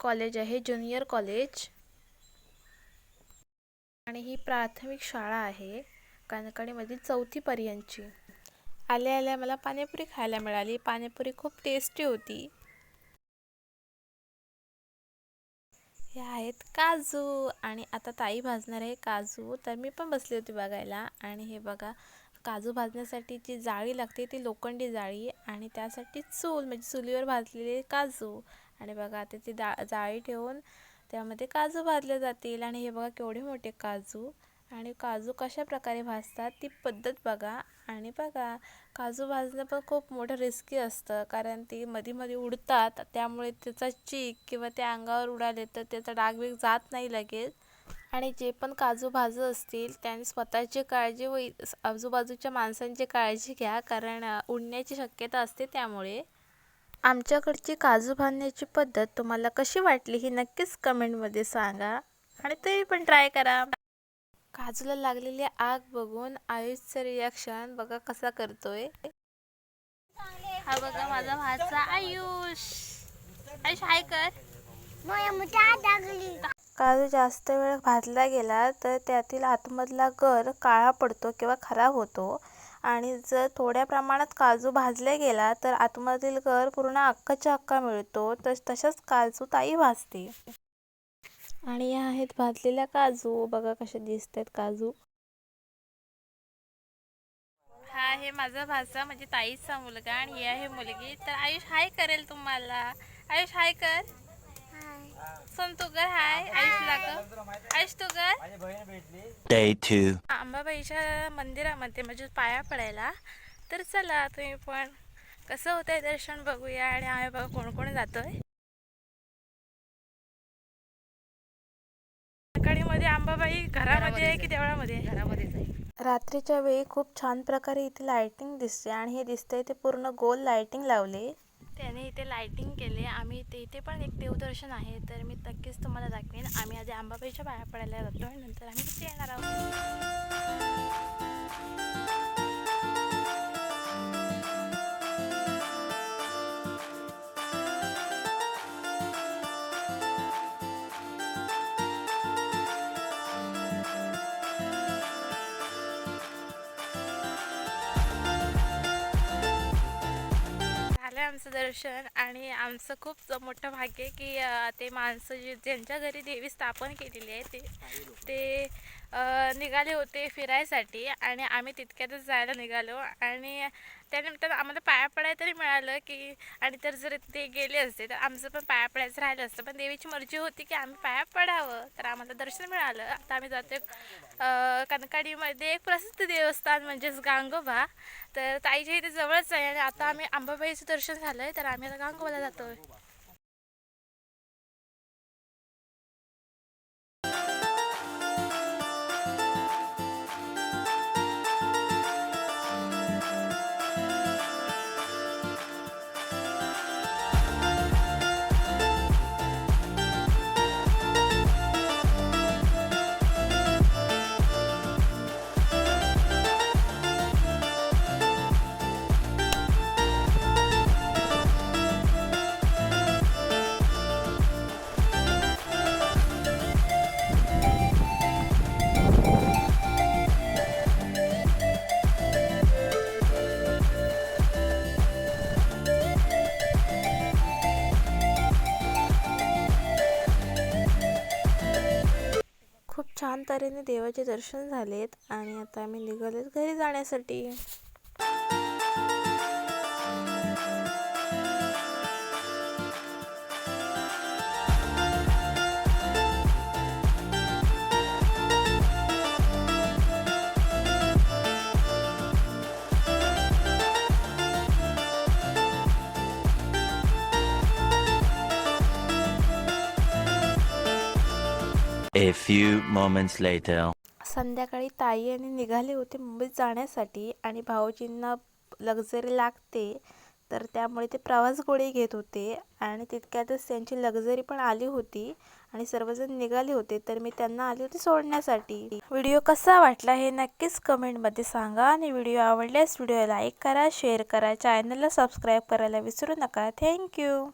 College आहे junior college आणि ही प्राथमिक शाळा आहे कणकणीमधील चौथीपर्यंतची आल्या आल्या मला पाणीपुरी खायला मिळाली. पाणीपुरी खूप टेस्टी होती. हे आहेत काजू. आणि आता ताई भाजणार आहे काजू. तर मी पण बसली होती बघायला. आणि हे बघा काजू भाजण्यासाठी जी जाळी लागते ती लोखंडी जाळी. आणि त्यासाठी चूल म्हणजे चुलीवर भाजलेले काजू. आणि बघा आता ती दा जाळी ठेवून त्यामध्ये काजू भाजले जातील. आणि हे बघा केवढे मोठे काजू. आणि काजू कशा प्रकारे भाजतात ती पद्धत बघा. आणि बघा काजू भाजणं पण खूप मोठं रिस्की असतं. कारण ती मध्ये मध्ये उडतात. त्यामुळे त्याचा चीक किंवा त्या अंगावर उडाले तर त्याचा डागबीग जात नाही लगेच. आणि जे पण काजू भाजत असतील त्यांनी स्वतःची काळजी व आजूबाजूच्या माणसांची काळजी घ्या. कारण उडण्याची शक्यता असते त्यामुळे. आमच्याकडची काजू भाजण्याची पद्धत तुम्हाला कशी वाटली ही नक्कीच कमेंटमध्ये सांगा आणि तुम्ही पण ट्राय करा. काजूला लागलेली आग बघून आयुषचं रिॲक्शन बघा कसा करतोय. हा बघा माझा भाचा आयुष. आयुष हाय कर. काजू जास्त वेळ भाजला गेला तर त्यातील आतमधला गर काळा पडतो किंवा खराब होतो. आणि जर थोड्या प्रमाणात काजू भाजले गेला तर आतमधील गर पूर्ण अख्खाच्या अख्खा मिळतो. तर तशाच काजू ताई भाजते. आणि ह्या आहेत भाजलेल्या काजू. बघा कसे दिसत आहेत काजू. हा आहे माझा भाचा म्हणजे ताईचा मुलगा. आणि ही आहे मुलगी. तर आयुष हाय करेल तुम्हाला. आयुष हाय कर. कर हाय. आयुष लाग आयुष तू two. अंबाबाईच्या मंदिरामध्ये म्हणजे पाया पडायला. तर चला तुम्ही पण कसं होतंय दर्शन बघूया आणि आम्ही बघा कोण कोण जातोय. मध्ये अंबाबाई घरामध्ये आहे की देवळामध्ये? घरामध्येच आहे. रात्रीच्या वेळी खूप छान प्रकारे इथे लाइटिंग दिसते आणि हे दिसतंय ते पूर्ण गोल लाइटिंग लावले. त्याने इथे लायटिंग केले. आम्ही इथे इथे पण एक देवदर्शन आहे तर मी नक्कीच तुम्हाला दाखवेन. आम्ही आधी आंबाबाईच्या बाहेर पडायला जातो नंतर आम्ही तिथे येणार आहोत. झालं दर्शन आणि आमचं खूप मोठं भाग्य आहे की ते माणसं जे ज्यांच्या घरी देवी स्थापन केलेली आहे ते ते निघाले होते फिरायसाठी आणि आम्ही तितक्यातच जायला निघालो. आणि त्यानिमित्तानं आम्हाला पाया पडायला तरी मिळालं की आणि तर जर ते गेले असते तर आमचं पण पाया पडायचं राहिलं असतं. पण देवीची मर्जी होती की आम्ही पाया पडावं तर आम्हाला दर्शन मिळालं. आता आम्ही जातो कनकाडीमध्ये एक प्रसिद्ध देवस्थान म्हणजेच गांगोबा. तर ताईच्या इथे जवळच आहे आणि आता आम्ही आंबाबाईचं दर्शन झालं आहे तर आम्ही आता गांगोबाला जातो आहे तऱ्हेने देवाचे दर्शन झालेत आणि आता आम्ही निघालेत घरी जाण्यासाठी. A few moments later. संध्याकाळी ताई आणि निघाले होते मुंबईत जाण्यासाठी आणि भाऊजींना लक्झरी लागते तर त्यामुळे ते प्रवास गोळी घेत होते आणि तितक्यातच त्यांची लक्झरी पण आली होती आणि सर्वजण निघाले होते तर मी त्यांना आली होती सोडण्यासाठी. व्हिडिओ कसा वाटला हे नक्कीच कमेंटमध्ये सांगा आणि व्हिडिओ आवडल्यास व्हिडिओ लाईक करा शेअर करा चॅनलला सबस्क्राईब करायला विसरू नका. थँक्यू